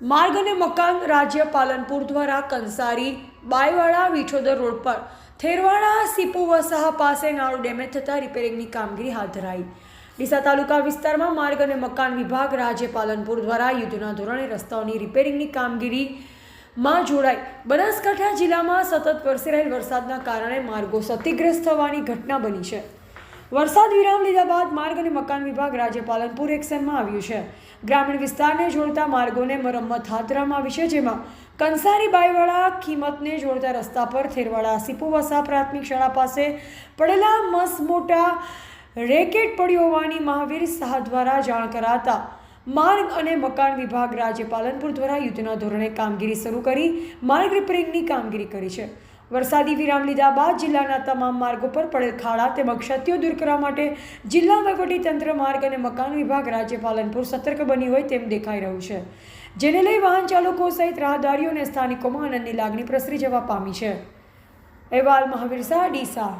માર્ગ અને મકાન રાજ્ય પાલનપુર દ્વારા કંસારી, બાયવાડા, વિઠોદર રોડ પર થેરવાડા, સીપુ વસાહા પાસે નાળું ડેમેજ થતાં રિપેરિંગની કામગીરી હાથ ધરાઈ. ડીસા તાલુકા વિસ્તારમાં માર્ગ અને મકાન વિભાગ રાજ્ય પાલનપુર દ્વારા યુદ્ધના ધોરણે રસ્તાઓની રિપેરિંગની કામગીરી માં જોડાઈ. બનાસકાંઠા જિલ્લામાં સતત વરસી રહેલ વરસાદના કારણે માર્ગો ક્ષતિગ્રસ્ત થવાની ઘટના બની છે. વરસાદ વિરામ લીધા બાદ માર્ગ અને મકાન વિભાગ રાજ્ય પાલનપુર એક્શનમાં આવ્યું છે. ગ્રામીણ વિસ્તારને જોડતા માર્ગોને મરમ્મત હાથ ધરવામાં આવી છે, જેમાં કંસારી બાઈવાળા કિંમતને જોડતા રસ્તા પર થેરવાડા, સિપુવસા પ્રાથમિક શાળા પાસે પડેલા મસ મોટા રેકેટ પડ્યો હોવાની મહાવીર શાહ દ્વારા જાણ કરાતા માર્ગ અને મકાન વિભાગ રાજ્ય પાલનપુર દ્વારા યુદ્ધના ધોરણે કામગીરી શરૂ કરી, માર્ગ રિપેરિંગની કામગીરી કરી છે. વરસાદી વિરામ લીધા બાદ જિલ્લાના તમામ માર્ગો પર પડેલ ખાડા તેમજ ક્ષતિઓ દૂર કરવા માટે જિલ્લા વહીવટીતંત્ર માર્ગ અને મકાન વિભાગ રાજ્ય પાલનપુર સતર્ક બની હોય તેમ દેખાઈ રહ્યું છે. જેને લઈ વાહન ચાલકો સહિત રાહદારીઓ અને સ્થાનિકોમાં આનંદની લાગણી પ્રસરી જવા પામી છે. અહેવાલ મહાવીર શાહ, ડીસા.